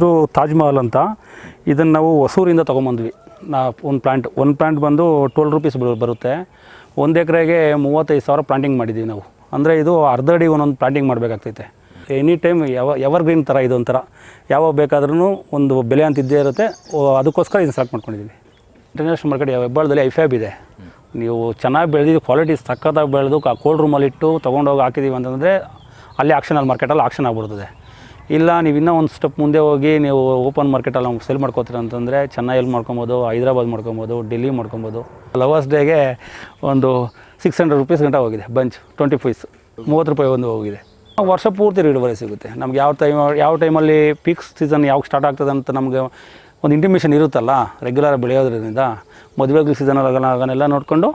ಹೆಸರು ತಾಜ್ ಮಹಲ್ ಅಂತ. ಇದನ್ನು ನಾವು ಹೊಸೂರಿಂದ ತೊಗೊಂಬಂದ್ವಿ. ನಾ ಒಂದು ಪ್ಲ್ಯಾಂಟ್ ಒಂದು ಪ್ಲ್ಯಾಂಟ್ ಬಂದು ಟ್ವೆಲ್ ರುಪೀಸ್ ಬರುತ್ತೆ. ಒಂದು ಎಕರೆಗೆ ಮೂವತ್ತೈದು ಸಾವಿರ ಪ್ಲಾಂಟಿಂಗ್ ಮಾಡಿದ್ವಿ ನಾವು. ಅಂದರೆ ಇದು ಅರ್ಧ ಅಡಿ ಒಂದೊಂದು ಪ್ಲಾಂಟಿಂಗ್ ಮಾಡಬೇಕಾಗ್ತೈತೆ. ಎನಿ ಟೈಮ್ ಯಾವ ಎವರ್ ಗ್ರೀನ್ ಥರ ಇದು ಒಂಥರ. ಯಾವಾಗ ಬೇಕಾದ್ರೂ ಒಂದು ಬೆಲೆ ಅಂತ ಇದ್ದೇ ಇರುತ್ತೆ. ಅದಕ್ಕೋಸ್ಕರ ಇದನ್ನು ಸೆಲೆಕ್ಟ್ ಮಾಡ್ಕೊಂಡಿದ್ದೀವಿ ಇಂಟರ್ನ್ಯಾಷನಲ್ ಮಾರ್ಕೆಟ್ ಹೆಬ್ಬಾಳದಲ್ಲಿ ಐಫ್ಯಾಬ್ ಇದೆ. ನೀವು ಚೆನ್ನಾಗಿ ಬೆಳೆದಿದ್ದು ಕ್ವಾಲಿಟಿ ಸಕ್ಕತ್ತಾಗಿ ಬೆಳೆದು ಕೋಲ್ಡ್ ರೂಮಲ್ಲಿಟ್ಟು ತೊಗೊಂಡೋಗಿ ಹಾಕಿದ್ದೀವಿ ಅಂತಂದರೆ ಅಲ್ಲಿ ಆಕ್ಷನಲ್ಲಿ ಮಾರ್ಕೆಟಲ್ಲಿ ಆಕ್ಷನ್ ಆಗ್ಬಿಡ್ತದೆ. ಇಲ್ಲ, ನೀವು ಇನ್ನೂ ಒಂದು ಸ್ಟೆಪ್ ಮುಂದೆ ಹೋಗಿ ನೀವು ಓಪನ್ ಮಾರ್ಕೆಟಲ್ಲಿ ನಾವು ಸೇಲ್ ಮಾಡ್ಕೋತೀರ ಅಂತಂದರೆ ಚೆನ್ನೈಯಲ್ಲಿ ಮಾಡ್ಕೊಬೋದು, ಹೈದ್ರಾಬಾದ್ ಮಾಡ್ಕೊಬೋದು, ಡೆಲ್ಲಿ ಮಾಡ್ಕೊಬೋದು. ಲವರ್ಸ್ ಡೇಗೆ ಒಂದು ಸಿಕ್ಸ್ ಹಂಡ್ರೆಡ್ ರುಪೀಸ್ ಗಂಟೆ ಹೋಗಿದೆ ಬಂಚ್ ಟ್ವೆಂಟಿ ಪೀಸ್ ಮೂವತ್ತು ರೂಪಾಯಿ ಒಂದು ಹೋಗಿದೆ. ವರ್ಷ ಪೂರ್ತಿ ಇಳುವರಿ ಸಿಗುತ್ತೆ. ನಮ್ಗೆ ಯಾವ ಟೈಮ್ ಯಾವ ಟೈಮಲ್ಲಿ ಪೀಕ್ ಸೀಸನ್ ಯಾವಾಗ ಸ್ಟಾರ್ಟ್ ಆಗ್ತದೆ ಅಂತ ನಮಗೆ ಒಂದು ಇಂಟಿಮೇಷನ್ ಇರುತ್ತಲ್ಲ ರೆಗ್ಯುಲರ್ ಬೆಳೆಯೋದ್ರಿಂದ, ಮದುವೆಗಳ ಸೀಸನಲ್ಲಿ ಆಗನೆಲ್ಲ ನೋಡಿಕೊಂಡು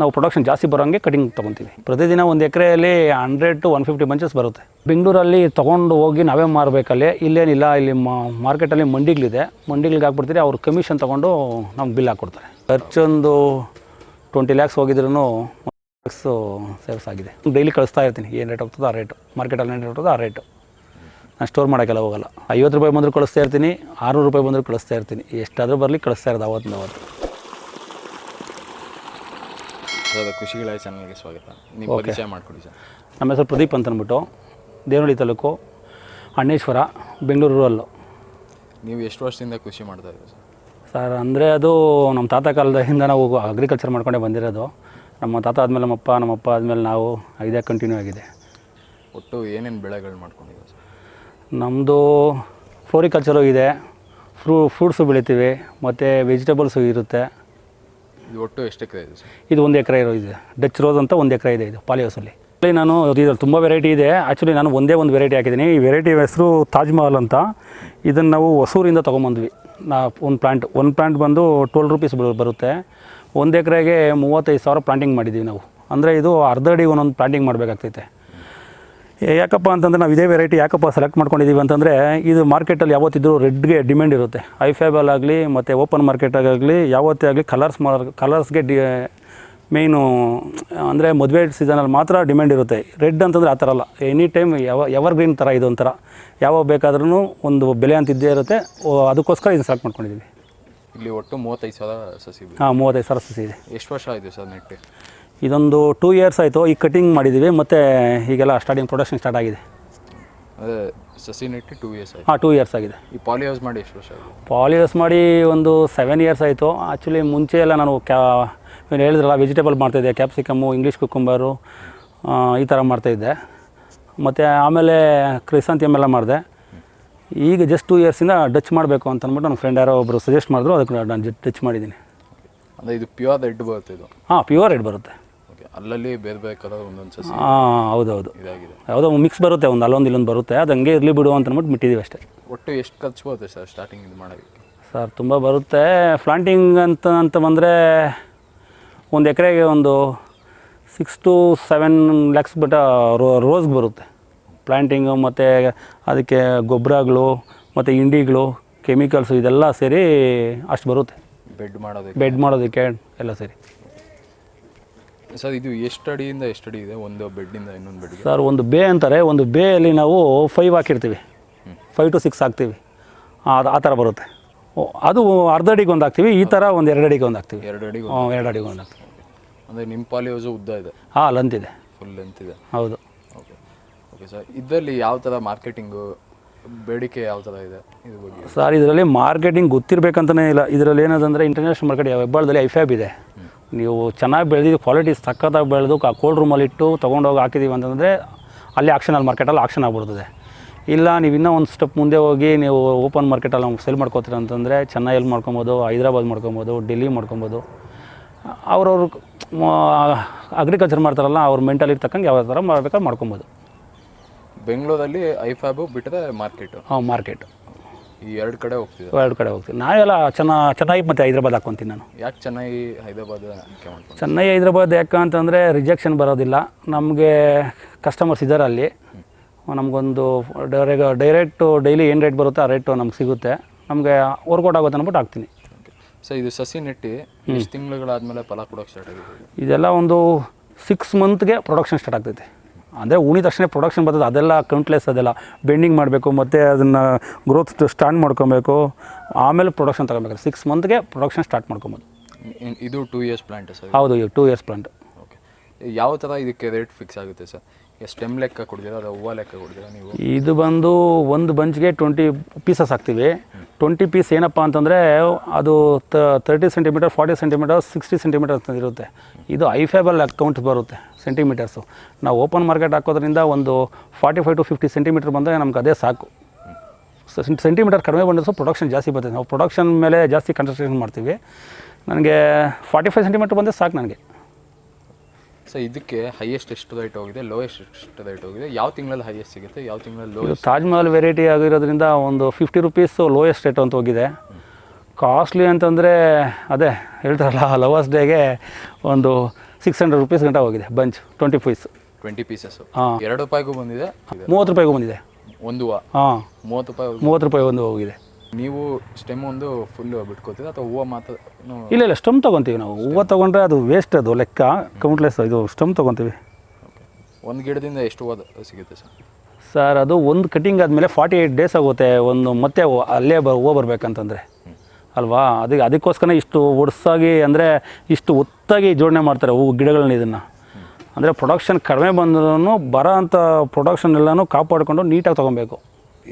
ನಾವು ಪ್ರೊಡಕ್ಷನ್ ಜಾಸ್ತಿ ಬರೋಂಗೆ ಕಟಿಂಗ್ ತೊಗೊತೀವಿ. ಪ್ರತಿದಿನ ಒಂದು ಎಕರೆಯಲ್ಲಿ hundred to one fifty bunches ಬರುತ್ತೆ. ಬೆಂಗಳೂರಲ್ಲಿ ತೊಗೊಂಡು ಹೋಗಿ ನಾವೇ ಮಾರಬೇಕಲ್ಲೇ, ಇಲ್ಲೇನಿಲ್ಲ, ಇಲ್ಲಿ ಮಾರ್ಕೆಟಲ್ಲಿ ಮಂಡಿಗಳಿದೆ, ಮಂಡಿಗಳಿಗೆ ಹಾಕ್ಬಿಡ್ತೀರಿ, ಅವ್ರು ಕಮಿಷನ್ ತೊಗೊಂಡು ನಮ್ಗೆ ಬಿಲ್ ಹಾಕ್ಕೊಡ್ತಾರೆ. ಖರ್ಚೊಂದು ಟ್ವೆಂಟಿ ಲ್ಯಾಕ್ಸ್ ಹೋಗಿದ್ರೂ ಲ್ಯಾಕ್ಸು ಸೇವ್ಸ್ ಆಗಿದೆ. ಡೈಲಿ ಕಳಿಸ್ತಾ ಇರ್ತೀನಿ, ಏನು ರೇಟ್ ಹೋಗ್ತದೆ ಆ ರೇಟು ಮಾರ್ಕೆಟಲ್ಲಿ ಏನು ರೇಟ್ ಹೋಗ್ತದೆ ಆ ರೇಟು ನಾನು ಸ್ಟೋರ್ ಮಾಡೋಕ್ಕೆಲ್ಲ ಹೋಗಲ್ಲ. ಐವತ್ತು ರೂಪಾಯಿ ಬಂದರೂ ಕಳಿಸ್ತಾ ಇರ್ತೀನಿ, ಆರುನೂರು ರೂಪಾಯಿ ಬಂದರೂ ಕಳಿಸ್ತಾ ಇರ್ತೀನಿ. ಎಷ್ಟಾದರೂ ಬರಲಿ ಕಳಿಸ್ತಾ ಇರೋದು ಅವತ್ತಿನ ಅವತ್ತು ಸರ್ ಖುಷಿಗಳ ಚಾನಲ್ಗೆ ಸ್ವಾಗತ. ನೀವು ಪರಿಚಯ ಮಾಡಿಕೊಡಿ ಸರ್. ನಮ್ಮ ಹೆಸರು ಪ್ರದೀಪ್ ಅಂತ ಅಂದ್ಬಿಟ್ಟು ದೇವನಹಳ್ಳಿ ತಾಲೂಕು ಅಣ್ಣೇಶ್ವರ ಬೆಂಗಳೂರು ರೂರಲ್ಲು ನೀವು ಎಷ್ಟು ವರ್ಷದಿಂದ ಕೃಷಿ ಮಾಡ್ತಾ ಇದ್ದೀರಾ ಸರ್? ಸರ್ ಅಂದರೆ ಅದು ನಮ್ಮ ತಾತ ಕಾಲದ ಹಿಂದೆ ನಾವು ಅಗ್ರಿಕಲ್ಚರ್ ಮಾಡ್ಕೊಂಡೇ ಬಂದಿರೋದು. ನಮ್ಮ ತಾತ ಆದಮೇಲೆ ನಮ್ಮಪ್ಪ ನಮ್ಮಪ್ಪ ಆದಮೇಲೆ ನಾವು ಇದೇ ಕಂಟಿನ್ಯೂ ಆಗಿದೆ. ಒಟ್ಟು ಏನೇನು ಬೆಳೆಗಳು ಮಾಡ್ಕೊಂಡಿದ್ದೀವಿ ಸರ್? ನಮ್ಮದು ಫ್ಲೋರಿಕಲ್ಚರು ಇದೆ ಫ್ರೂ ಫ್ರೂಟ್ಸು ಬೆಳಿತೀವಿ ಮತ್ತು ವೆಜಿಟೇಬಲ್ಸು ಇರುತ್ತೆ. ಇದು ಒಟ್ಟು ಎಷ್ಟು ಎಕರೆ ಇದೆ ಇದು ಒಂದು ಎಕರೆ ಇರೋ ಇದೆ. ಡಚ್ ರೋಸ್ ಅಂತ ಒಂದು ಎಕರೆ ಇದೆ ಇದು ಪಾಲಿಯೋಸಲ್ಲಿ ಅಲ್ಲಿ ನಾನು ಇದು ತುಂಬ ವೆರೈಟಿ ಇದೆ. ಆ್ಯಕ್ಚುಲಿ ನಾನು ಒಂದೇ ಒಂದು ವೆರೈಟಿ ಹಾಕಿದ್ದೀನಿ. ಈ ವೆರೈಟಿ ಹೆಸರು ತಾಜ್ ಮಹಲ್ ಅಂತ. ಇದನ್ನು ನಾವು ಹೊಸೂರಿಂದ ತೊಗೊಂಬಂದ್ವಿ. ನಾ ಒಂದು ಪ್ಲಾಂಟ್ ಒಂದು ಪ್ಲಾಂಟ್ ಬಂದು ಟ್ವೆಲ್ ರುಪೀಸ್ ಬರುತ್ತೆ. ಒಂದು ಎಕರೆಗೆ ಮೂವತ್ತೈದು ಸಾವಿರ ಪ್ಲಾಂಟಿಂಗ್ ಮಾಡಿದ್ದೀವಿ ನಾವು. ಅಂದರೆ ಇದು ಅರ್ಧ ಅಡಿ ಒಂದೊಂದು ಪ್ಲಾಂಟಿಂಗ್ ಮಾಡಬೇಕಾಗ್ತೈತೆ. ಯಾಕಪ್ಪ ಅಂತಂದರೆ ನಾವು ಇದೇ ವೆರೈಟಿ ಯಾಕಪ್ಪ ಸೆಲೆಕ್ಟ್ ಮಾಡ್ಕೊಂಡಿದ್ದೀವಿ ಅಂತಂದರೆ ಇದು ಮಾರ್ಕೆಟಲ್ಲಿ ಯಾವತ್ತಿದ್ರೂ ರೆಡ್ಗೆ ಡಿಮ್ಯಾಂಡ್ ಇರುತ್ತೆ. ಐಫ್ಯಾಬಲ್ ಆಗಲಿ ಮತ್ತು ಓಪನ್ ಮಾರ್ಕೆಟಾಗಲಿ ಯಾವತ್ತೇ ಆಗಲಿ ಕಲರ್ಸ್ ಮಾರ್ ಕಲರ್ಸ್ಗೆ ಡಿ ಮೇಯ್ನು ಅಂದರೆ ಮದುವೆ ಸೀಸನಲ್ಲಿ ಮಾತ್ರ ಡಿಮ್ಯಾಂಡ್ ಇರುತ್ತೆ. ರೆಡ್ ಅಂತಂದರೆ ಆ ಥರ ಅಲ್ಲ. ಎನಿ ಟೈಮ್ ಯಾವ ಎವರ್ ಗ್ರೀನ್ ಥರ ಇದು ಒಂಥರ. ಯಾವಾಗ ಬೇಕಾದ್ರೂ ಒಂದು ಬೆಲೆ ಅಂತ ಇದ್ದೇ ಇರುತ್ತೆ. ಅದಕ್ಕೋಸ್ಕರ ಇದನ್ನು ಸೆಲೆಕ್ಟ್ ಮಾಡ್ಕೊಂಡಿದ್ದೀವಿ ಇಲ್ಲಿ ಒಟ್ಟು ಮೂವತ್ತೈದು ಸಾವಿರ ಸಸಿ. ಹಾಂ ಮೂವತ್ತೈದು ಸಾವಿರ ಸಸಿ ಇದೆ. ಎಷ್ಟು ವರ್ಷ ಆಯಿತು ಸರ್ ನೆಟ್ಟು? ಇದೊಂದು ಟೂ ಇಯರ್ಸ್ ಆಯಿತು ಈಗ ಕಟಿಂಗ್ ಮಾಡಿದ್ದೀವಿ ಮತ್ತು ಈಗೆಲ್ಲ ಸ್ಟಾರ್ಟಿಂಗ್ ಪ್ರೊಡಕ್ಷನ್ ಸ್ಟಾರ್ಟ್ ಆಗಿದೆ. ಅದೇ ಸಸಿ ನೆಟ್ಟು ಟೂ ಇಯರ್ಸ್ ಆಯಿತು. ಹಾಂ ಟೂ ಇಯರ್ಸ್ ಆಗಿದೆ. ಈ ಪಾಲಿ ಹೌಸ್ ಮಾಡಿ ಎಷ್ಟು ವರ್ಷ ಮಾಡಿ ಒಂದು ಸೆವೆನ್ ಇಯರ್ಸ್ ಆಯಿತು. ಆ್ಯಕ್ಚುಲಿ ಮುಂಚೆ ಎಲ್ಲ ನಾನು ಕ್ಯಾ ಏನು ಹೇಳಿದ್ರಲ್ಲ ವೆಜಿಟೇಬಲ್ ಮಾಡ್ತಾಯಿದ್ದೆ ಕ್ಯಾಪ್ಸಿಕಮ್ಮು ಇಂಗ್ಲೀಷ್ ಕುಕ್ಕುಂಬರು ಈ ಥರ ಮಾಡ್ತಾಯಿದ್ದೆ ಮತ್ತು ಆಮೇಲೆ ಕ್ರಿಸಂತಿಯಮ್ ಎಲ್ಲ ಮಾಡಿದೆ. ಈಗ ಜಸ್ಟ್ ಟೂ ಇಯರ್ಸಿಂದ ಡಚ್ ಮಾಡಬೇಕು ಅಂತ ಅಂದ್ಬಿಟ್ಟು ನನ್ನ ಫ್ರೆಂಡ್ ಯಾರೋ ಒಬ್ಬರು ಸಜೆಸ್ಟ್ ಮಾಡಿದ್ರು ಅದಕ್ಕೆ ನಾನು ಟಚ್ ಮಾಡಿದ್ದೀನಿ. ಅಂದರೆ ಇದು ಪ್ಯೂರ್ ರೆಡ್ ಬರುತ್ತೆ ಇದು. ಹಾಂ ಪ್ಯೂರ್ ರೆಡ್ ಬರುತ್ತೆ. ಅಲ್ಲಲ್ಲಿ ಬೇರೆ ಬೇರೆ ಕಲರ್ ಒಂದೊಂದು ಸಸಿ ಹಾಂ ಹೌದೌದು. ಇದಾಗಿದೆ. ಯಾವುದೋ ಮಿಕ್ಸ್ ಬರುತ್ತೆ ಒಂದು ಅಲ್ಲೊಂದು ಇಲ್ಲೊಂದು ಬರುತ್ತೆ. ಅದು ಹಂಗೆ ಇರಲಿ ಬಿಡು ಅಂತ ಅಂದ್ಬಿಟ್ಟು ಬಿಟ್ಟಿದ್ದೀವಿ ಅಷ್ಟೇ. ಒಟ್ಟು ಎಷ್ಟು ಖರ್ಚು ಬರುತ್ತೆ ಸರ್ ಸ್ಟಾರ್ಟಿಂಗ್ ಇದು ಮಾಡೋದಕ್ಕೆ ಸರ್ ತುಂಬ ಬರುತ್ತೆ. ಫ್ಲಾಂಟಿಂಗ್ ಅಂತ ಅಂತ ಬಂದರೆ ಒಂದು ಎಕರೆಗೆ ಒಂದು ಸಿಕ್ಸ್ ಟು ಸೆವೆನ್ ಲ್ಯಾಕ್ಸ್ ಬಿಟ್ಟ ರೋ ರೋಸ್ಗೆ ಬರುತ್ತೆ. ಪ್ಲ್ಯಾಂಟಿಂಗು ಮತ್ತು ಅದಕ್ಕೆ ಗೊಬ್ಬರಗಳು ಮತ್ತು ಇಂಡಿಗಳು ಕೆಮಿಕಲ್ಸು ಇದೆಲ್ಲ ಸೇರಿ ಅಷ್ಟು ಬರುತ್ತೆ. ಬೆಡ್ ಮಾಡೋದಕ್ಕೆ? ಬೆಡ್ ಮಾಡೋದಕ್ಕೆ ಎಲ್ಲ ಸೇರಿ. ಸರ್ ಇದು ಎಷ್ಟು ಅಡಿಯಿಂದ ಎಷ್ಟು ಅಡಿ ಇದೆ ಒಂದು ಬೆಡ್ಡಿಂದ ಇನ್ನೊಂದು ಬೆಡ್ ಸರ್ ಒಂದು ಬೇ ಅಂತಾರೆ ಒಂದು ಬೇಯಲ್ಲಿ ನಾವು ಫೈವ್ ಹಾಕಿರ್ತೀವಿ. ಫೈವ್ ಟು ಸಿಕ್ಸ್ ಹಾಕ್ತೀವಿ. ಅದು ಆ ಥರ ಬರುತ್ತೆ. ಓ, ಅದು ಅರ್ಧ ಅಡಿಗೆ ಒಂದು ಹಾಕ್ತೀವಿ ಈ ಥರ ಒಂದು ಎರಡು ಅಡಿಗೆ ಒಂದು ಹಾಕ್ತೀವಿ. ಎರಡು ಅಡಿಗೆ ಹ್ಞೂ ಎರಡು ಅಡಿಗೆ ಒಂದು ಹಾಕ್ತೀವಿ. ಅಂದರೆ ನಿಮ್ಮ ಪಾಲಿ ಹೌಸು ಉದ್ದ ಇದೆ? ಹಾಂ ಲೆಂತ್ ಇದೆ. ಫುಲ್ ಲೆಂತ್ ಇದೆ. ಹೌದು. ಓಕೆ ಓಕೆ ಸರ್ ಇದರಲ್ಲಿ ಯಾವ ಥರ ಮಾರ್ಕೆಟಿಂಗು ಬೇಡಿಕೆ ಯಾವ ಥರ ಇದೆ ಇದು ಬಗ್ಗೆ? ಸರ್ ಇದರಲ್ಲಿ ಮಾರ್ಕೆಟಿಂಗ್ ಗೊತ್ತಿರಬೇಕಂತಲೇ ಇಲ್ಲ. ಇದರಲ್ಲಿ ಏನದಂದರೆ ಇಂಟರ್ನ್ಯಾಷನಲ್ ಮಾರ್ಕೆಟ್ ಹೆಬ್ಬಾಳದಲ್ಲಿ ಐಫ್ಯಾಬ್ ಇದೆ. ನೀವು ಚೆನ್ನಾಗಿ ಬೆಳೆದಿದ್ದು ಕ್ವಾಲಿಟಿ ಸಕ್ಕತ್ತಾಗಿ ಬೆಳೆದು ಆ ಕೋಲ್ಡ್ ರೂಮಲ್ಲಿ ಇಟ್ಟು ತೊಗೊಂಡೋಗಿ ಹಾಕಿದ್ದೀವಿ ಅಂತಂದರೆ ಅಲ್ಲಿ ಆಕ್ಷನಲ್ಲಿ ಮಾರ್ಕೆಟಲ್ಲಿ ಆಕ್ಷನ್ ಆಗಿಬಿಡ್ತದೆ. ಇಲ್ಲ ನೀವು ಇನ್ನೂ ಒಂದು ಸ್ಟೆಪ್ ಮುಂದೆ ಹೋಗಿ ನೀವು ಓಪನ್ ಮಾರ್ಕೆಟಲ್ಲಿ ನಾವು ಸೆಲ್ ಮಾಡ್ಕೋತೀರ ಅಂತಂದರೆ ಚೆನ್ನೈಯಲ್ಲಿ ಮಾಡ್ಕೊಬೋದು ಹೈದ್ರಾಬಾದ್ ಮಾಡ್ಕೊಬೋದು ಡೆಲ್ಲಿ ಮಾಡ್ಕೊಬೋದು. ಅವ್ರವ್ರ ಅಗ್ರಿಕಲ್ಚರ್ ಮಾಡ್ತಾರಲ್ಲ ಅವ್ರ ಮೆಂಟಲ್ ತಕ್ಕಂಗೆ ಯಾವ ಥರ ಮಾಡ್ಬೇಕಾದ್ರೆ ಮಾಡ್ಕೊಬೋದು. ಬೆಂಗಳೂರಲ್ಲಿ ಐಫ್ಯಾಬು ಬಿಟ್ಟರೆ ಮಾರ್ಕೆಟು ಹಾಂ ಮಾರ್ಕೆಟ್ ಈ ಎರಡು ಕಡೆ ಹೋಗ್ತೀವಿ ಎರಡು ಕಡೆ ಹೋಗ್ತೀವಿ. ನಾವೆಲ್ಲ ಚೆನ್ನ ಚೆನ್ನಾಗಿ ಮತ್ತು ಹೈದ್ರಾಬಾದ್ ಹಾಕ್ಕೊತೀನಿ ನಾನು. ಯಾಕೆ ಚೆನ್ನೈ ಹೈದರಾಬಾದ್ ಆಯ್ಕೆ ಮಾಡ್ಕೊಂಡು ಚೆನ್ನೈ ಹೈದ್ರಾಬಾದ್ ಯಾಕಂತಂದರೆ ರಿಜೆಕ್ಷನ್ ಬರೋದಿಲ್ಲ. ನಮಗೆ ಕಸ್ಟಮರ್ಸ್ ಇದ್ದಾರೆ ಅಲ್ಲಿ. ನಮಗೊಂದು ಡೈರೆಕ್ಟ್ ಡೈರೆಕ್ಟು ಡೈಲಿ ಏನು ರೇಟ್ ಬರುತ್ತೆ ಆ ರೇಟು ನಮ್ಗೆ ಸಿಗುತ್ತೆ. ನಮಗೆ ವರ್ಕೌಟ್ ಆಗುತ್ತೆ ಅಂದ್ಬಿಟ್ಟು ಹಾಕ್ತೀನಿ. ಸೊ ಇದು ಸಸಿ ನೆಟ್ಟಿ ತಿಂಗಳುಗಳಾದಮೇಲೆ ಫಲ ಕೊಡೋಕೆ ಸ್ಟಾರ್ಟ್ ಆಗಿದೆ ಇದೆಲ್ಲ ಒಂದು ಸಿಕ್ಸ್ ಮಂತ್ಗೆ ಪ್ರೊಡಕ್ಷನ್ ಸ್ಟಾರ್ಟ್ ಆಗ್ತೈತೆ. ಅಂದರೆ ಉಣಿದ ತಕ್ಷಣ ಪ್ರೊಡಕ್ಷನ್ ಬರ್ತದೆ. ಅದೆಲ್ಲ ಕೌಂಟ್ಲೆಸ್ ಅದೆಲ್ಲ. ಬೆಂಡಿಂಗ್ ಮಾಡಬೇಕು ಮತ್ತು ಅದನ್ನು ಗ್ರೋತ್ ಸ್ಟ್ಯಾಂಡ್ ಮಾಡ್ಕೊಬೇಕು. ಆಮೇಲೆ ಪ್ರೊಡಕ್ಷನ್ ತಗೊಬೇಕು ಸಿಕ್ಸ್ ಮಂತ್ಗೆ ಪ್ರೊಡಕ್ಷನ್ ಸ್ಟಾರ್ಟ್ ಮಾಡ್ಕೊಬೋದು. ಇದು ಟೂ ಇಯರ್ಸ್ ಪ್ಲಾಂಟ್ ಸರ್? ಹೌದು ಈಗ ಟೂ ಇಯರ್ಸ್ ಪ್ಲಾಂಟ್ ಓಕೆ ಯಾವ ಥರ ಇದಕ್ಕೆ ರೇಟ್ ಫಿಕ್ಸ್ ಆಗುತ್ತೆ ಸರ್? ಸ್ಟೆಮ್ ಲೆಕ್ಕ ಕೊಡ್ತೀರಾ ಅದು ಹೂವು ಲೆಕ್ಕ ಕೊಡ್ತೀರಾ ನೀವು? ಇದು ಬಂದು ಒಂದು ಬಂಚ್ಗೆ ಟ್ವೆಂಟಿ ಪೀಸಸ್ ಹಾಕ್ತೀವಿ. ಟ್ವೆಂಟಿ ಪೀಸ್ ಏನಪ್ಪ ಅಂತಂದರೆ ಅದು thirty centimetre forty centimetre sixty centimetre ಅಂತ ಇರುತ್ತೆ. ಇದು ಐಫೇಬಲ್ ಅಕೌಂಟ್ ಬರುತ್ತೆ. ಸೆಂಟಿಮೀಟರ್ಸು. ನಾವು ಓಪನ್ ಮಾರ್ಕೆಟ್ ಹಾಕೋದ್ರಿಂದ ಒಂದು forty five to fifty centimetre ಬಂದರೆ ನಮ್ಗೆ ಅದೇ ಸಾಕು. ಸೆಂಟಿಮೀಟರ್ ಕಡಿಮೆ ಬಂದರೂ ಪ್ರೊಡಕ್ಷನ್ ಜಾಸ್ತಿ ಬರ್ತದೆ. ನಾವು ಪ್ರೊಡಕ್ಷನ್ ಮೇಲೆ ಜಾಸ್ತಿ ಕಾನ್ಸಂಟ್ರೇಷನ್ ಮಾಡ್ತೀವಿ. ನನಗೆ ಫಾರ್ಟಿ ಫೈವ್ ಸೆಂಟಿಮೀಟರ್ ಬಂದರೆ ಸಾಕು ನನಗೆ. ಸೊ ಇದಕ್ಕೆ ಹೈಯೆಸ್ಟ್ ಎಷ್ಟು ರೈಟ್ ಹೋಗಿದೆ? ಲೋಯೆಸ್ಟ್ ಎಷ್ಟು ರೈಟ್ ಹೋಗಿದೆ? ಯಾವ ತಿಂಗಳಲ್ಲಿ ಹೈಯೆಸ್ಟ್ ಸಿಗುತ್ತೆ? ಯಾವ ತಿಂಗಳಲ್ಲಿ ಲೋ ತಾಜ್ ಮಹಲ್ ವೆರೈಟಿ ಆಗಿರೋದ್ರಿಂದ ಒಂದು ಫಿಫ್ಟಿ ರುಪೀಸು ಲೋಯೆಸ್ಟ್ ರೇಟ್ ಅಂತ ಹೋಗಿದೆ. ಕಾಸ್ಟ್ಲಿ ಅಂತಂದರೆ ಅದೇ ಹೇಳ್ತಾರಲ್ಲ ಲವರ್ಸ್ ಡೇಗೆ ಒಂದು ಸಿಕ್ಸ್ ಹಂಡ್ರೆಡ್ ರುಪೀಸ್ ಗಂಟ ಹೋಗಿದೆ bunch twenty piece twenty pieces ಹಾಂ. ಎರಡು ರೂಪಾಯಿಗೂ ಬಂದಿದೆ? ಮೂವತ್ತು ರೂಪಾಯಿಗೂ ಬಂದಿದೆ. ಒಂದು ಹಾಂ. ಮೂವತ್ತು ರೂಪಾಯಿ ಮೂವತ್ತು ರೂಪಾಯಿ ಒಂದು ಹೋಗಿದೆ. ನೀವು ಸ್ಟೆಮ್ ಒಂದು ಫುಲ್ ಬಿಟ್ಕೋತೀರಾ ಅಥವಾ ಹೂವು ಮಾತ್ರ? ಇಲ್ಲ ಇಲ್ಲ ಸ್ಟಮ್ ತೊಗೊತೀವಿ ನಾವು. ಹೂವು ತೊಗೊಂಡ್ರೆ ಅದು ವೇಸ್ಟ್ ಅದು ಲೆಕ್ಕ ಕೌಂಟ್ಲೆಸ್ ಇದು ಸ್ಟಮ್ ತೊಗೊತೀವಿ. ಒಂದು ಗಿಡದಿಂದ ಎಷ್ಟು ಹೂವು ಸಿಗುತ್ತೆ ಸರ್? ಸರ್ ಅದು ಒಂದು ಕಟಿಂಗ್ ಆದಮೇಲೆ ಫಾರ್ಟಿ ಏಯ್ಟ್ ಡೇಸ್ ಆಗುತ್ತೆ. ಒಂದು ಮತ್ತೆ ಅಲ್ಲೇ ಬ ಹೂವು ಬರಬೇಕಂತಂದರೆ. ಅಲ್ವಾ? ಅದಕ್ಕೆ ಅದಕ್ಕೋಸ್ಕರ ಇಷ್ಟು ಒಡ್ಸಾಗಿ ಅಂದರೆ ಇಷ್ಟು ಒತ್ತಾಗಿ ಜೋಡಣೆ ಮಾಡ್ತಾರೆ ಹೂ ಗಿಡಗಳನ್ನ ಇದನ್ನು. ಅಂದರೆ ಪ್ರೊಡಕ್ಷನ್ ಕಡಿಮೆ ಬಂದ್ರೂ ಬರೋ ಅಂಥ ಪ್ರೊಡಕ್ಷನ್ ಎಲ್ಲನೂ ಕಾಪಾಡಿಕೊಂಡು ನೀಟಾಗಿ ತೊಗೊಬೇಕು.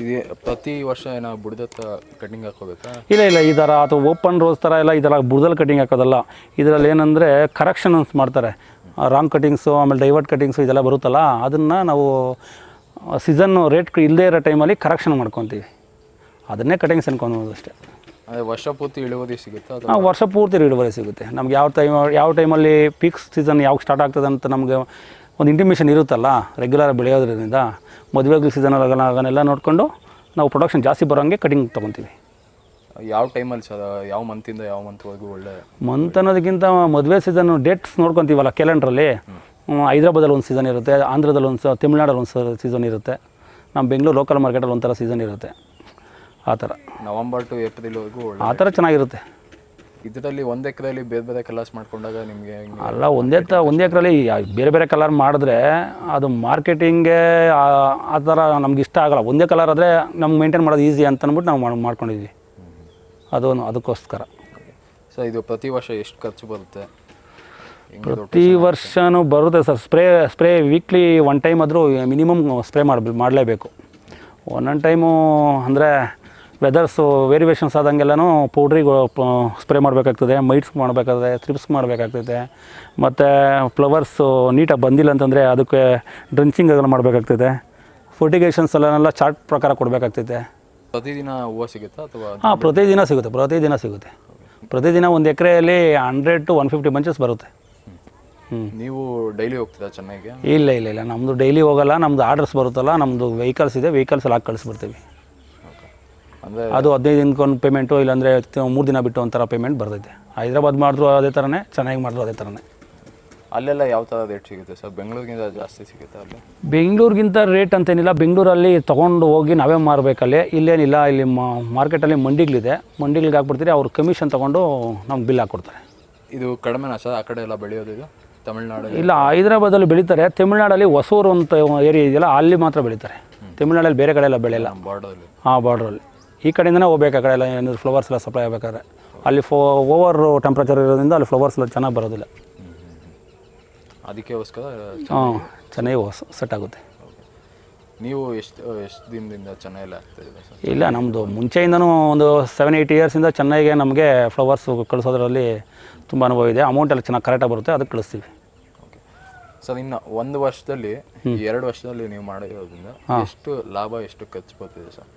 ಇದು ಪ್ರತಿ ವರ್ಷ ಏನೋ ಬುಡದತ್ತ ಕಟಿಂಗ್ ಹಾಕೋಬೇಕಾ ಇಲ್ಲ ಇಲ್ಲ ಈ ಥರ ಅಥವಾ ಓಪನ್ ರೋಸ್ ಥರ ಎಲ್ಲ ಈ ಥರ ಬುಡದಲ್ಲಿ ಕಟಿಂಗ್ ಹಾಕೋದಲ್ಲ. ಇದರಲ್ಲಿ ಏನಂದರೆ ಕರೆಕ್ಷನ್ಸ್ ಮಾಡ್ತಾರೆ. ರಾಂಗ್ ಕಟ್ಟಿಂಗ್ಸು ಆಮೇಲೆ ಡೈವರ್ಟ್ ಕಟ್ಟಿಂಗ್ಸು ಇದೆಲ್ಲ ಬರುತ್ತಲ್ಲ ಅದನ್ನು ನಾವು ಸೀಸನ್ನು ರೇಟ್ ಇಲ್ಲದೇ ಇರೋ ಟೈಮಲ್ಲಿ ಕರೆಕ್ಷನ್ ಮಾಡ್ಕೊತೀವಿ. ಅದನ್ನೇ ಕಟಿಂಗ್ಸ್ ಅನ್ಕೊಬೋದು ಅಷ್ಟೇ. ವರ್ಷ ಪೂರ್ತಿ ಇಳುವರಿ ಸಿಗುತ್ತೆ ಹಾಂ ನಾವು ವರ್ಷ ಪೂರ್ತಿ ಇಳುವರಿ ಸಿಗುತ್ತೆ. ನಮ್ಗೆ ಯಾವ ಟೈಮ್ ಯಾವ ಟೈಮಲ್ಲಿ ಪೀಕ್ ಸೀಸನ್ ಯಾವಾಗ ಸ್ಟಾರ್ಟ್ ಆಗ್ತದೆ ಅಂತ ನಮಗೆ ಒಂದು ಇಂಟಿಮೇಷನ್ ಇರುತ್ತಲ್ಲ ರೆಗ್ಯುಲರ್ ಬೆಳೆಯೋದ್ರಿಂದ ಮದುವೆಗಳ ಸೀಸನ್ ಆಗನೆಲ್ಲ ನೋಡಿಕೊಂಡು ನಾವು ಪ್ರೊಡಕ್ಷನ್ ಜಾಸ್ತಿ ಬರೋಂಗೆ ಕಟಿಂಗ್ ತೊಗೊತೀವಿ. ಯಾವ ಟೈಮಲ್ಲಿ ಸರ್ ಯಾವ ಮಂತಿಂದ ಯಾವ ಮಂತ್ವರೆಗೂ ಒಳ್ಳೆ? ಮಂತ್ ಅನ್ನೋದಕ್ಕಿಂತ ಮದುವೆ ಸೀಸನ್ ಡೇಟ್ಸ್ ನೋಡ್ಕೊತೀವಲ್ಲ ಕ್ಯಾಲೆಂಡ್ರಲ್ಲಿ ಹೈದ್ರಾಬಾದಲ್ಲಿ ಒಂದು ಸೀಸನ್ ಇರುತ್ತೆ ಆಂಧ್ರದಲ್ಲಿ ಒಂದು ಸ ತಮಿಳ್ನಾಡಲ್ಲಿ ಒಂದು ಸೀಸನ್ ಇರುತ್ತೆ ನಮ್ಮ ಬೆಂಗಳೂರು ಲೋಕಲ್ ಮಾರ್ಕೆಟಲ್ಲಿ ಒಂಥರ ಸೀಸನ್ ಇರುತ್ತೆ. ಆ ಥರ. ನವಂಬರ್ ಟು ಏಪ್ರಿಲ್ವರೆಗೂ ಆ ಥರ ಚೆನ್ನಾಗಿರುತ್ತೆ. ಇದರಲ್ಲಿ ಒಂದು ಎಕರೆಯಲ್ಲಿ ಬೇರೆ ಬೇರೆ ಕಲರ್ಸ್ ಮಾಡ್ಕೊಂಡಾಗ ನಿಮಗೆ ಅಲ್ಲ ಒಂದೇ ತ ಒಂದೇ ಎಕರೆಲಿ ಬೇರೆ ಬೇರೆ ಕಲರ್ ಮಾಡಿದ್ರೆ ಅದು ಮಾರ್ಕೆಟಿಂಗ್ಗೆ ಆ ಥರ ನಮ್ಗೆ ಇಷ್ಟ ಆಗಲ್ಲ. ಒಂದೇ ಕಲರ್ ಆದರೆ ನಮ್ಗೆ ಮೇಂಟೈನ್ ಮಾಡೋದು ಈಸಿ ಅಂತ ಅಂದ್ಬಿಟ್ಟು ನಾವು ಮಾಡ್- ಮಾಡ್ಕೊಂಡಿದ್ವಿ. ಅದು ಅದಕ್ಕೋಸ್ಕರ. ಸರ್ ಇದು ಪ್ರತಿ ವರ್ಷ ಎಷ್ಟು ಖರ್ಚು ಬರುತ್ತೆ? ಪ್ರತಿ ವರ್ಷವೂ ಬರುತ್ತೆ sir. Spray spray weekly one time ಆದರೂ ಮಿನಿಮಮ್ ಸ್ಪ್ರೇ ಮಾಡಿ ಮಾಡಲೇಬೇಕು. ಒಂದೊಂದು ಟೈಮು ಅಂದರೆ ವೆದರ್ಸು ವೇರಿಯೇಷನ್ಸ್ ಆದಂಗೆಲ್ಲನೂ ಪೌಡ್ರಿಗೆ ಸ್ಪ್ರೇ ಮಾಡಬೇಕಾಗ್ತದೆ ಮೈಟ್ಸ್ ಮಾಡಬೇಕಾಗ್ತದೆ ಸ್ಟ್ರಿಪ್ಸ್ ಮಾಡಬೇಕಾಗ್ತದೆ ಮತ್ತು ಫ್ಲವರ್ಸು ನೀಟಾಗಿ ಬಂದಿಲ್ಲ ಅಂತಂದರೆ ಅದಕ್ಕೆ ಡ್ರಿಂಚಿಂಗ್ ಎಲ್ಲ ಮಾಡಬೇಕಾಗ್ತದೆ. ಫರ್ಟಿಗೇಷನ್ಸ್ ಎಲ್ಲನೆಲ್ಲ ಚಾರ್ಟ್ ಪ್ರಕಾರ ಕೊಡಬೇಕಾಗ್ತದೆ. ಪ್ರತಿದಿನ ಹೂವು ಸಿಗುತ್ತಾ ಅಥವಾ ಹಾಂ ಪ್ರತಿದಿನ ಸಿಗುತ್ತೆ ಪ್ರತಿದಿನ ಸಿಗುತ್ತೆ. ಪ್ರತಿದಿನ ಒಂದು ಎಕರೆಯಲ್ಲಿ hundred to one fifty bunches ಬರುತ್ತೆ. ಹ್ಞೂ ನೀವು ಡೈಲಿ ಹೋಗ್ತೀರಾ ಚೆನ್ನಾಗಿ? ಇಲ್ಲ ಇಲ್ಲ ಇಲ್ಲ. ನಮ್ಮದು ಡೈಲಿ ಹೋಗಲ್ಲ ನಮ್ಮದು ಆರ್ಡರ್ಸ್ ಬರುತ್ತಲ್ಲ ನಮ್ಮದು ವೆಹಿಕಲ್ಸ್ ಇದೆ ವೆಹಿಕಲ್ಸಲ್ಲಿ ಹಾಕಿ ಕಳಿಸ್ಬಿಡ್ತೀವಿ. ಅದು ಹದಿನೈದು ದಿನಕ್ಕೊಂದು ಪೇಮೆಂಟು ಇಲ್ಲಾಂದರೆ ಮೂರು ದಿನ ಬಿಟ್ಟು ಒಂಥರ ಪೇಮೆಂಟ್ ಬರ್ತೈತೆ. ಹೈದ್ರಾಬಾದ್ ಮಾಡಿದ್ರು ಅದೇ ಥರನೇ ಚೆನ್ನಾಗಿ ಮಾಡಿದ್ರು ಅದೇ ಥರನೇ ಅಲ್ಲೆಲ್ಲ ಯಾವ ಥರ ರೇಟ್ ಸಿಗುತ್ತೆ ಸರ್? ಬೆಂಗಳೂರಿಗಿಂತ ಜಾಸ್ತಿ ಸಿಗುತ್ತೆ ಅಲ್ಲಿ? ಬೆಂಗಳೂರಿಗಿಂತ ರೇಟ್ ಅಂತೇನಿಲ್ಲ. ಬೆಂಗಳೂರಲ್ಲಿ ತೊಗೊಂಡು ಹೋಗಿ ನಾವೇ ಮಾರಬೇಕಲ್ಲಿ ಇಲ್ಲೇನಿಲ್ಲ ಇಲ್ಲಿ ಮಾರ್ಕೆಟಲ್ಲಿ ಮಂಡಿಗಳಿದೆ ಮಂಡಿಗಳಿಗೆ ಹಾಕ್ಬಿಡ್ತೀರಿ ಅವ್ರು ಕಮಿಷನ್ ತೊಗೊಂಡು ನಮ್ಗೆ ಬಿಲ್ ಹಾಕ್ಕೊಡ್ತಾರೆ. ಇದು ಕಡಿಮೆನಾ ಸರ್? ಆ ಕಡೆ ಎಲ್ಲ ಬೆಳೆಯೋದು ಇದು? ತಮಿಳ್ನಾಡು ಇಲ್ಲ ಹೈದ್ರಾಬಾದಲ್ಲಿ ಬೆಳೀತಾರೆ. ತಮಿಳ್ನಾಡಲ್ಲಿ ಹೊಸೂರು ಅಂತ ಏರಿಯಾ ಇದೆಯಲ್ಲ ಅಲ್ಲಿ ಮಾತ್ರ ಬೆಳೀತಾರೆ. ತಮಿಳ್ನಾಡಲ್ಲಿ ಬೇರೆ ಕಡೆ ಎಲ್ಲ ಬೆಳೆಯಲ್ಲ. ಬಾರ್ಡರಲ್ಲಿ ಹಾಂ ಬಾರ್ಡ್ರಲ್ಲಿ ಈ ಕಡೆಯಿಂದನೇ ಹೋಗ್ಬೇಕು ಆ ಕಡೆ ಎಲ್ಲ? ಏನಾದ್ರು ಫ್ಲವರ್ಸ್ ಎಲ್ಲ ಸಪ್ಲೈ ಆಗಬೇಕಾದ್ರೆ? ಅಲ್ಲಿ ಫೋ ಓವರ್ ಟೆಂಪ್ರೇಚರ್ ಇರೋದ್ರಿಂದ ಅಲ್ಲಿ ಫ್ಲವರ್ಸ್ ಎಲ್ಲ ಚೆನ್ನಾಗಿ ಬರೋದಿಲ್ಲ. ಅದಕ್ಕೋಸ್ಕರ ಹಾಂ ಚೆನ್ನಾಗಿ ಸೆಟ್ ಆಗುತ್ತೆ. ನೀವು ಎಷ್ಟು ಎಷ್ಟು ದಿನದಿಂದ ಚೆನ್ನೈಯಲ್ಲಿ ಆಗ್ತಾಯಿದೆ ಸರ್? ಇಲ್ಲ ನಮ್ಮದು ಮುಂಚೆಯಿಂದನೂ ಒಂದು ಸೆವೆನ್ ಏಯ್ಟ್ ಇಯರ್ಸಿಂದ ಚೆನ್ನೈಗೆ ನಮಗೆ ಫ್ಲವರ್ಸ್ ಕಳಿಸೋದ್ರಲ್ಲಿ ತುಂಬ ಅನುಭವ ಇದೆ. ಅಮೌಂಟ್ ಎಲ್ಲ ಚೆನ್ನಾಗಿ ಕರೆಕ್ಟಾಗಿ ಬರುತ್ತೆ ಅದಕ್ಕೆ ಕಳಿಸ್ತೀವಿ. ಓಕೆ. ಸರ್ ಇನ್ನು ಒಂದು ವರ್ಷದಲ್ಲಿ ಎರಡು ವರ್ಷದಲ್ಲಿ ನೀವು ಮಾಡಿರೋದ್ರಿಂದ ಎಷ್ಟು ಲಾಭ ಎಷ್ಟು ಖರ್ಚು ಬರ್ತಿದೆ ಸರ್?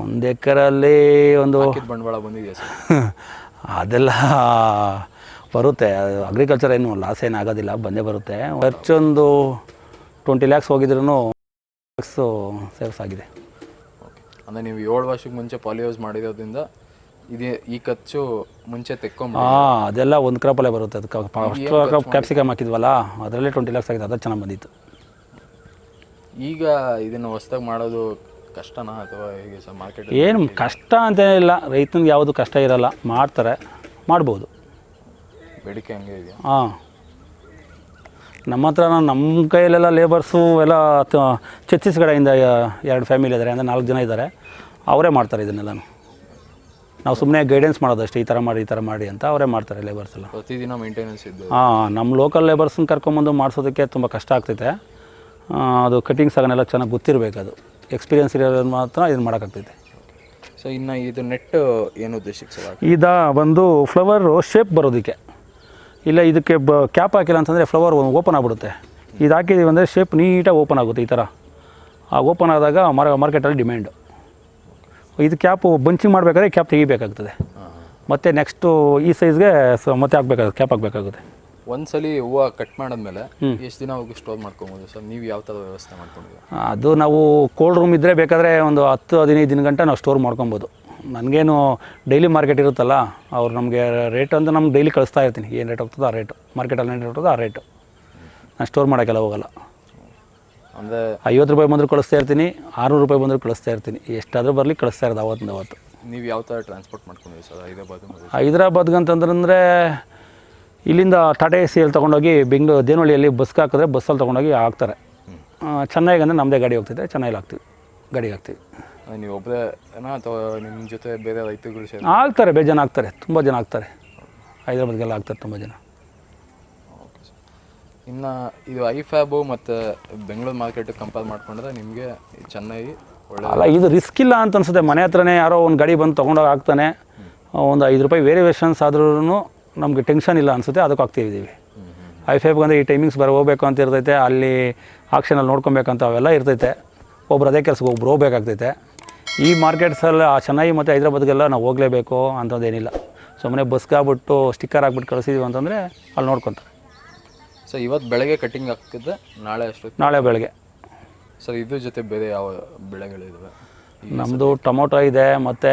ಒಂದು ಎಕರಲ್ಲಿ ಒಂದು ಬಂಡವಾಳ ಬಂದಿದೆ ಸರ್? ಅದೆಲ್ಲ ಬರುತ್ತೆ. ಅಗ್ರಿಕಲ್ಚರ್ ಏನು ಲಾಸ್ ಏನು ಆಗೋದಿಲ್ಲ ಬಂದೇ ಬರುತ್ತೆ. ಖರ್ಚೊಂದು ಟ್ವೆಂಟಿ ಲ್ಯಾಕ್ಸ್ ಹೋಗಿದ್ರು ಲ್ಯಾಕ್ಸು ಸೇವ್ಸ್ ಆಗಿದೆ. ಅಂದರೆ ನೀವು ಏಳು ವರ್ಷಕ್ಕೆ ಮುಂಚೆ ಪಾಲಿಯೋಸ್ ಮಾಡಿರೋದ್ರಿಂದ ಇದೇ ಈ ಖರ್ಚು ಮುಂಚೆ ತೆಕ್ಕೊಂಬಿಡಿ ಹಾಂ ಅದೆಲ್ಲ ಒಂದು ಕ್ರಾಪಲ್ಲೇ ಬರುತ್ತೆ. ಅದಕ್ಕೆ ಫಸ್ಟ್ ಕ್ರಾಪ್ ಕ್ಯಾಪ್ಸಿಕಮ್ ಹಾಕಿದ್ವಲ್ಲ ಅದರಲ್ಲೇ ಟ್ವೆಂಟಿ ಲ್ಯಾಕ್ಸ್ ಆಗಿದೆ. ಅದು ಚೆನ್ನಾಗಿ ಬಂದಿತ್ತು. ಈಗ ಇದನ್ನು ಹೊಸ್ದಾಗಿ ಮಾಡೋದು ಕಷ್ಟನಾ ಅಥವಾ ಹೇಗೆ ಸರ್ ಮಾರ್ಕೆಟ್ ಏನು ಕಷ್ಟ ಅಂತೇನಿಲ್ಲ ರೈತನಿಗೆ ಯಾವುದು ಕಷ್ಟ ಇರಲ್ಲ. ಮಾಡ್ತಾರೆ. ಮಾಡ್ಬೋದು. ಬೇಡಿಕೆ ಹಂಗೆ ಇದೆಯಾ? ಹಾಂ. ನಮ್ಮ ಹತ್ರ ನಮ್ಮ ಕೈಯಲ್ಲೆಲ್ಲ ಲೇಬರ್ಸು ಎಲ್ಲ ತ- ಛತ್ತೀಸ್ಗಢದಿಂದ ಎರಡು ಫ್ಯಾಮಿಲಿ ಇದ್ದಾರೆ ಅಂದರೆ ನಾಲ್ಕು ಜನ ಇದ್ದಾರೆ ಅವರೇ ಮಾಡ್ತಾರೆ ಇದನ್ನೆಲ್ಲ ನಾವು ಸುಮ್ಮನೆ ಗೈಡೆನ್ಸ್ ಮಾಡೋದಷ್ಟೇ. ಈ ಥರ ಮಾಡಿ ಈ ಥರ ಮಾಡಿ ಅಂತ ಅವರೇ ಮಾಡ್ತಾರೆ ಲೇಬರ್ಸ್ ಎಲ್ಲ. ಪ್ರತಿದಿನ ಮೇಂಟೆನೆನ್ಸ್ ಇದ್ದು. ಹಾಂ ನಮ್ಮ ಲೋಕಲ್ ಲೇಬರ್ಸನ್ನ ಕರ್ಕೊಂಬಂದು ಮಾಡಿಸೋದಕ್ಕೆ ತುಂಬ ಕಷ್ಟ ಆಗ್ತೈತೆ. ಆ, ಅದು ಕಟಿಂಗ್ಸ್ ಆಗನೆಲ್ಲ ಚೆನ್ನಾಗಿ ಗೊತ್ತಿರಬೇಕು ಅದು. ಎಕ್ಸ್ಪೀರಿಯನ್ಸ್ ಇರೋರು ಮಾತ್ರ ಇದನ್ನು ಮಾಡೋಕ್ಕಾಗ್ತೈತೆ ಸೊ ಇನ್ನು ಇದು ನೆಟ್ ಏನು ಉದ್ದೇಶಕ್ಕೆ ಸರ್ ಇದ ಬಂದು ಫ್ಲವರು ಶೇಪ್ ಬರೋದಕ್ಕೆ. ಇಲ್ಲ ಇದಕ್ಕೆ ಬ ಕ್ಯಾಪ್ ಹಾಕಿಲ್ಲ ಅಂತಂದರೆ ಫ್ಲವರ್ ಓಪನ್ ಆಗಿಬಿಡುತ್ತೆ. ಇದು ಹಾಕಿದ್ದೀವಿ ಅಂದರೆ ಶೇಪ್ ನೀಟಾಗಿ ಓಪನ್ ಆಗುತ್ತೆ ಈ ಥರ ಆ ಓಪನ್ ಆದಾಗ ಮಾರ್ ಮಾರ್ಕೆಟಲ್ಲಿ ಡಿಮ್ಯಾಂಡು ಇದು ಕ್ಯಾಪು ಬಂಚಿಂಗ್ ಮಾಡಬೇಕಾದ್ರೆ ಕ್ಯಾಪ್ ತೆಗಿಬೇಕಾಗ್ತದೆ. ಮತ್ತು ನೆಕ್ಸ್ಟು ಈ ಸೈಜ್ಗೆ ಸೊ ಮತ್ತೆ ಹಾಕ್ಬೇಕಾಗುತ್ತೆ ಕ್ಯಾಪ್ ಹಾಕಬೇಕಾಗುತ್ತೆ. ಒಂದ್ಸಲಿ ಹೂವು ಕಟ್ ಮಾಡಿದ್ಮೇಲೆ ಎಷ್ಟು ದಿನ ಹೋಗಿ ಸ್ಟೋರ್ ಮಾಡ್ಕೊಬೋದು? ಸರ್ ನೀವು ಯಾವ ಥರ ವ್ಯವಸ್ಥೆ ಮಾಡ್ಕೊಂಡಿದ್ದೀರಾ? ಅದು ನಾವು ಕೋಲ್ಡ್ ರೂಮ್ ಇದ್ದರೆ ಬೇಕಾದರೆ ಒಂದು ಹತ್ತು ಹದಿನೈದು ದಿನ ಗಂಟೆ ನಾವು ಸ್ಟೋರ್ ಮಾಡ್ಕೊಬೋದು. ನನಗೇನು ಡೈಲಿ ಮಾರ್ಕೆಟ್ ಇರುತ್ತಲ್ಲ ಅವ್ರು ನಮಗೆ ರೇಟ್ ಅಂತ ನಮ್ಗೆ ಡೈಲಿ ಕಳಿಸ್ತಾ ಇರ್ತೀನಿ. ಏನು ರೇಟ್ ಹೋಗ್ತದೋ ಆ ರೇಟು ಮಾರ್ಕೆಟಲ್ಲಿ ಏನು ರೇಟ್ ಹೋಗ್ತದೋ ಆ ರೇಟು ನಾನು ಸ್ಟೋರ್ ಮಾಡೋಕ್ಕೆಲ್ಲ ಹೋಗಲ್ಲ. ಅಂದರೆ ಐವತ್ತು ರೂಪಾಯಿ ಬಂದರೂ ಕಳಿಸ್ತಾ ಇರ್ತೀನಿ ಆರುನೂರು ರೂಪಾಯಿ ಬಂದರೂ ಕಳಿಸ್ತಾ ಇರ್ತೀನಿ. ಎಷ್ಟಾದರೂ ಬರಲಿ ಕಳಿಸ್ತಾ ಇರೋದು ಅವತ್ತಿಂದ ಅವತ್ತು. ನೀವು ಯಾವ ಥರ ಟ್ರಾನ್ಸ್ಪೋರ್ಟ್ ಮಾಡ್ಕೊಂಡಿದ್ದೀವಿ ಸರ್ ಹೈದರಾಬಾದ್ ಹೈದ್ರಾಬಾದ್ಗಂತಂದ್ರೆ ಹೈದ್ರಾಬಾದ್ಗೆ ಅಂತಂದ್ರೆ ಇಲ್ಲಿಂದ ಟಾಟಾ ಎ ಸಿಯಲ್ಲಿ ತೊಗೊಂಡೋಗಿ ಬೆಂಗಳೂರು ದೇನಹಳ್ಳಿಯಲ್ಲಿ ಬಸ್ಗೆ ಹಾಕಿದ್ರೆ ಬಸ್ಸಲ್ಲಿ ತೊಗೊಂಡೋಗಿ ಹಾಕ್ತಾರೆ. ಚೆನ್ನಾಗಿ ಅಂದರೆ ನಮ್ಮದೇ ಗಾಡಿ ಹೋಗ್ತಿದೆ ಚೆನ್ನಾಗಿ ಹಾಕ್ತೀವಿ ಗಾಡಿಗೆ ಹಾಕ್ತೀವಿ. ನೀವು ಒಬ್ಬರೇ ಅಥವಾ ನಿಮ್ಮ ಜೊತೆ ಬೇರೆ ರೈತರುಗಳು ಸೇರಿ? ಆಗ್ತಾರೆ ಬೇರೆ ಜನ ಆಗ್ತಾರೆ ತುಂಬ ಜನ ಆಗ್ತಾರೆ ಹೈದ್ರಾಬಾದ್ಗೆಲ್ಲ ಆಗ್ತಾರೆ ತುಂಬ ಜನ. Okay sir. ಇನ್ನು ಇದು ಐ ಫ್ಯಾಬು ಮತ್ತು ಬೆಂಗಳೂರು ಮಾರ್ಕೆಟ್ ಕಂಪೇರ್ ಮಾಡಿಕೊಂಡ್ರೆ ನಿಮಗೆ ಚೆನ್ನಾಗಿ ಒಳ್ಳೆ ಅಲ್ಲ ಇದು ರಿಸ್ಕ್ ಇಲ್ಲ ಅಂತ ಅನ್ಸುತ್ತೆ. ಮನೆ ಹತ್ರನೇ ಯಾರೋ ಒಂದು ಗಾಡಿ ಬಂದು ತೊಗೊಂಡೋಗಿ ಹಾಕ್ತಾನೆ. ಒಂದು ಐದು ರೂಪಾಯಿ ವೇರಿಯೇಷನ್ಸ್ ಆದ್ರೂ ನಮಗೆ ಟೆನ್ಷನ್ ಇಲ್ಲ ಅನಿಸುತ್ತೆ ಅದಕ್ಕೆ ಹಾಕ್ತಿದ್ದೀವಿ ಐ ಫೈವ್ಗೆ ಅಂದರೆ ಈ ಟೈಮಿಂಗ್ಸ್ ಬರೋ ಹೋಗ್ಬೇಕು ಅಂತ ಇರ್ತೈತೆ ಅಲ್ಲಿ ಆಕ್ಷನಲ್ಲಿ ನೋಡ್ಕೊಬೇಕಂತ ಅವೆಲ್ಲ ಇರ್ತೈತೆ. ಒಬ್ರು ಅದೇ ಕೆಲಸಕ್ಕೆ ಒಬ್ರು ಹೋಗ್ಬೇಕಾಗ್ತೈತೆ ಈ ಮಾರ್ಕೆಟ್ಸಲ್ಲಿ ಆ ಚೆನ್ನೈ ಮತ್ತು ಹೈದ್ರಾಬಾದ್ಗೆಲ್ಲ ನಾವು ಹೋಗಲೇಬೇಕು ಅಂಥದ್ದೇನಿಲ್ಲ ಸುಮ್ಮನೆ ಬಸ್ಗೆ ಆಗ್ಬಿಟ್ಟು ಸ್ಟಿಕ್ಕರ್ ಹಾಕ್ಬಿಟ್ಟು ಕಳಿಸಿದ್ವಿ ಅಂತಂದರೆ ಅಲ್ಲಿ ನೋಡ್ಕೊತಾರೆ. ಸೊ ಇವತ್ತು ಬೆಳಗ್ಗೆ ಕಟ್ಟಿಂಗ್ ಹಾಕಿದ್ದೆ ನಾಳೆ ಅಷ್ಟು? ನಾಳೆ ಬೆಳಗ್ಗೆ. ಸರ್ ಇದ್ರ ಜೊತೆ ಬೇರೆ ಯಾವ ಬೆಳೆಗಳಿದ್ದಾವೆ ನಮ್ಮದು ಟೊಮೊಟೊ ಇದೆ ಮತ್ತು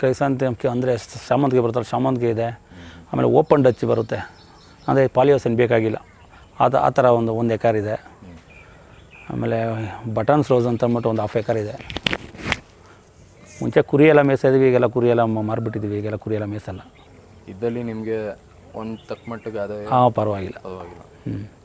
ಕ್ರೈಸಾಂತಿ ಅಂದರೆ ಸಾಮಂತಿಗೆ ಬರ್ತಾರೆ ಸಾಮಂತಿಗೆ ಇದೆ. ಆಮೇಲೆ ಓಪನ್ ಡಚ್ ಬರುತ್ತೆ. ಅಂದರೆ ಪಾಲಿಯೋಸನ್ ಬೇಕಾಗಿಲ್ಲ. ಅದು ಆ ಥರ ಒಂದು ಒಂದು ಎಕರ್ ಇದೆ. ಆಮೇಲೆ ಬಟನ್ಸ್ ರೋಸ್ ಅಂತ ಅಂದ್ಬಿಟ್ಟು ಒಂದು ಹಾಫ್ ಎಕರ್ ಇದೆ. ಮುಂಚೆ ಕುರಿ ಎಲ್ಲ ಮೇಯ್ಸಿದ್ವಿ ಈಗೆಲ್ಲ ಕುರಿ ಎಲ್ಲ ಮಾರ್ಬಿಟ್ಟಿದ್ವಿ ಈಗೆಲ್ಲ ಕುರಿ ಎಲ್ಲ ಮೇಯ್ಸಲ್ಲ. ಇದ್ದಲ್ಲಿ ನಿಮಗೆ ಒಂದು ತಕ್ಕ ಮಟ್ಟಿಗೆ ಅದೇ ಹಾಂ ಪರವಾಗಿಲ್ಲ. ಪರವಾಗಿಲ್ಲ. ಹ್ಞೂ